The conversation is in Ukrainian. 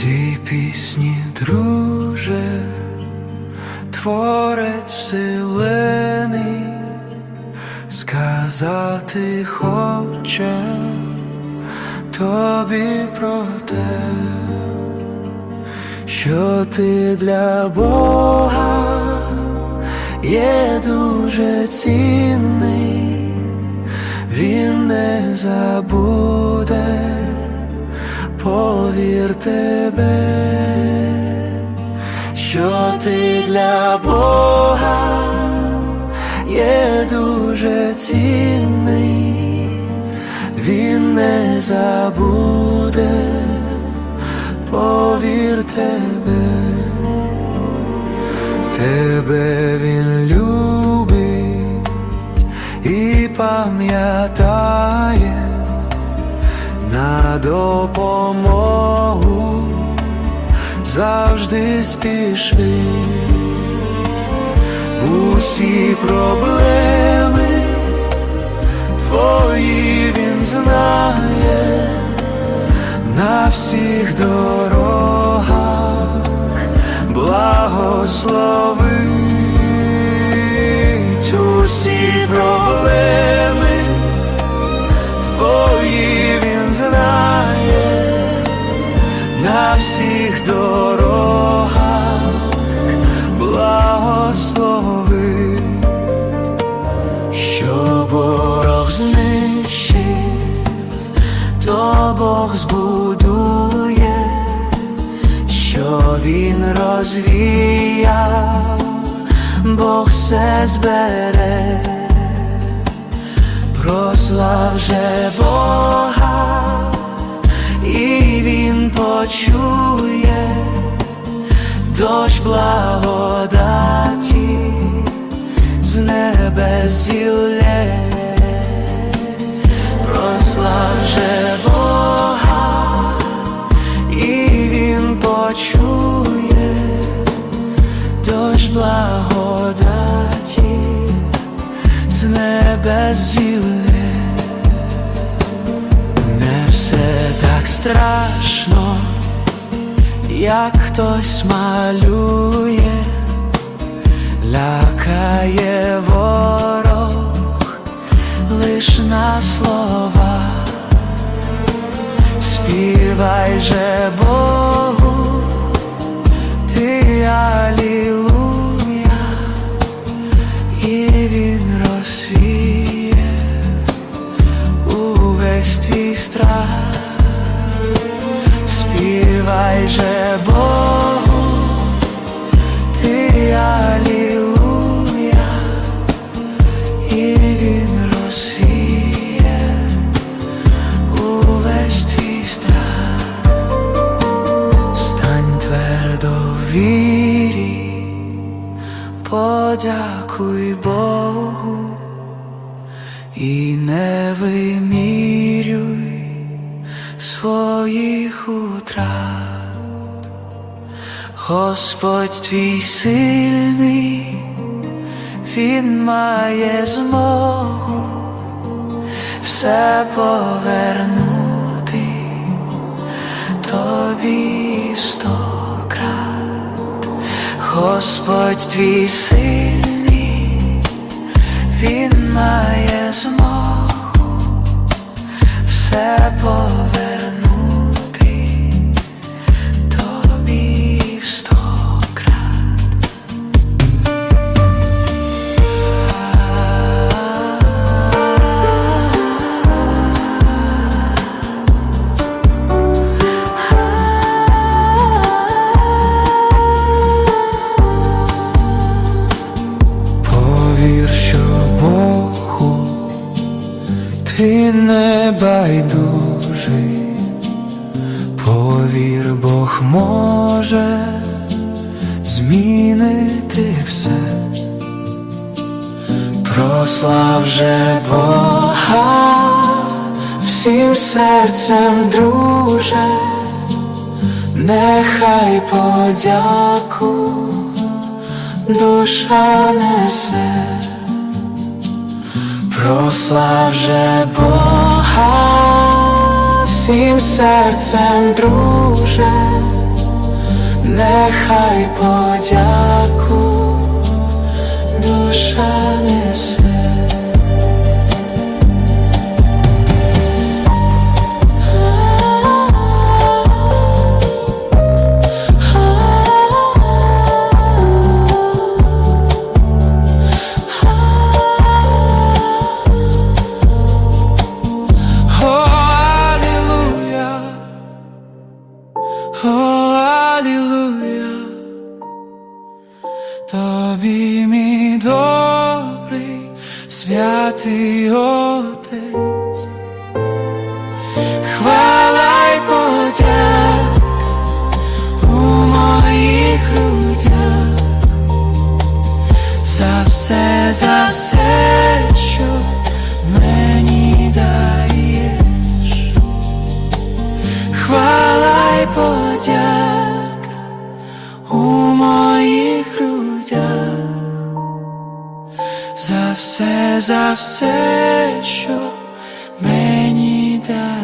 цій пісні, друже, творець вселений, сказати хоче тобі про те, що ти для Бога є дуже цінний, він не забув повір тебе що ти для Бога є дуже цінний, Він не забуде, повір тебе, тебе він любить і пам'ятає на допомогу завжди спішить. Усі проблеми твої він знає на всіх дорогах. Благословить він розвіяв, Бог все збере, прослав же Бога і він почує. Дощ благодаті з небес зілє, небес. Не все так страшно, як хтось малює, лякає ворог лиш на слова, співай же вірі, подякуй Богу і не вимірюй своїх утрат. Господь твій сильний, Він має змогу все повернути тобі в сто. Господь твій сильний, він має змогу Повір, що Богу ти не байдужий, повір, Бог може змінити все, прослав же Бога всім серцем, друже, нехай подяку душа несе, прослав же Бога всім серцем, друже, нехай подяку душа несе. Святий Отець, хвала й подяк у моїх грудях. За все, за за все, за все, що мені дай.